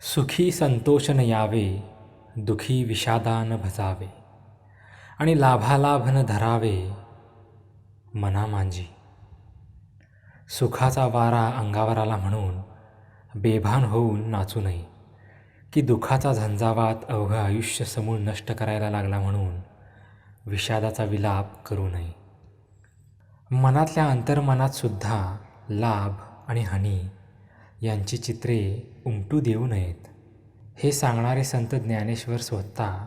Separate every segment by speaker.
Speaker 1: सुखी संतोषन यावे दुखी विषादान भजावे आणि लाभालाभन धरावे. मना मांजी सुखाचा वारा अंगावर आला म्हणून बेभान होऊन नाचू नये की दुःखाचा झंझावात अवघं आयुष्य समूळ नष्ट करायला लागला म्हणून विषादाचा विलाप करू नये. मनातल्या अंतर्मनात सुद्धा लाभ आणि हानी यांची चित्रे उमटू देऊ नयेत. हे सांगणारे संत ज्ञानेश्वर स्वतः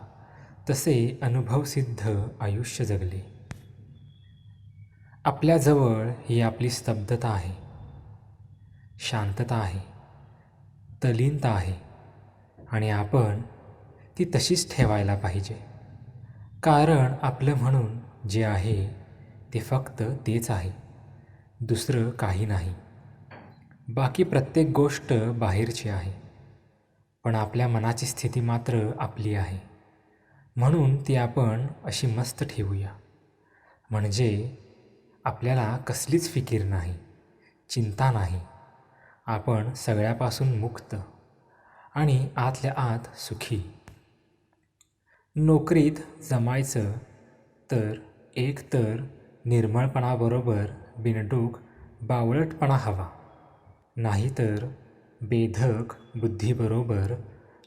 Speaker 1: तसे अनुभवसिद्ध आयुष्य जगले. आपल्याजवळ ही आपली स्तब्धता आहे. शांतता आहे. तलीनता आहे. आणि आपण ती तशीच ठेवायला पाहिजे. कारण आपलं म्हणून जे आहे ते फक्त तेच आहे. दुसरं काही नाही. बाकी प्रत्येक गोष्ट बाहेरची आहे. पण आपल्या मनाची स्थिती मात्र आपली आहे. म्हणून ती आपण अशी मस्त ठेवूया. म्हणजे आपल्याला कसलीच फिकीर नाही चिंता नाही. आपण सगळ्यापासून मुक्त आणि आतल्या आत सुखी. नोकरीत जमायचं तर एक तर निर्मळपणाबरोबर बिनडूक बावळटपणा हवा. नाहीतर बेधक बुद्धीबरोबर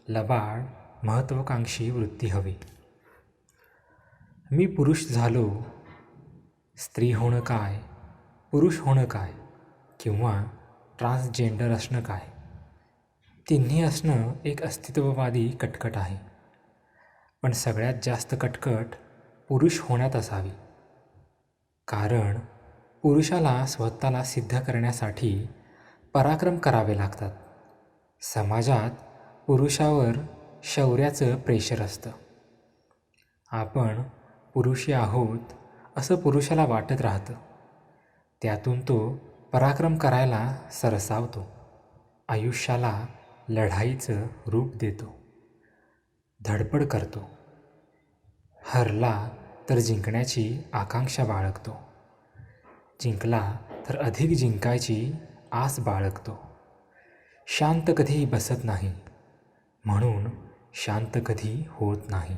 Speaker 1: लबाड महत्त्वाकांक्षी वृत्ती हवी. मी पुरुष झालो स्त्री होणं काय पुरुष होणं काय किंवा ट्रान्सजेंडर असणं काय तिन्ही असणं एक अस्तित्ववादी कटकट आहे. पण सगळ्यात जास्त कटकट पुरुष होण्यात असावी. कारण पुरुषाला स्वतःला सिद्ध करण्यासाठी पराक्रम करावे लागतात. समाजात पुरुषावर शौर्याचं प्रेशर असतं. आपण पुरुषी आहोत असं पुरुषाला वाटत राहतं. त्यातून तो पराक्रम करायला सरसावतो. आयुष्याला लढाईचं रूप देतो. धडपड करतो. हरला तर जिंकण्याची आकांक्षा बाळगतो. जिंकला तर अधिक जिंकायची आस बाळगतो. शांत कधीही बसत नाही. म्हणून शांत कधी होत नाही.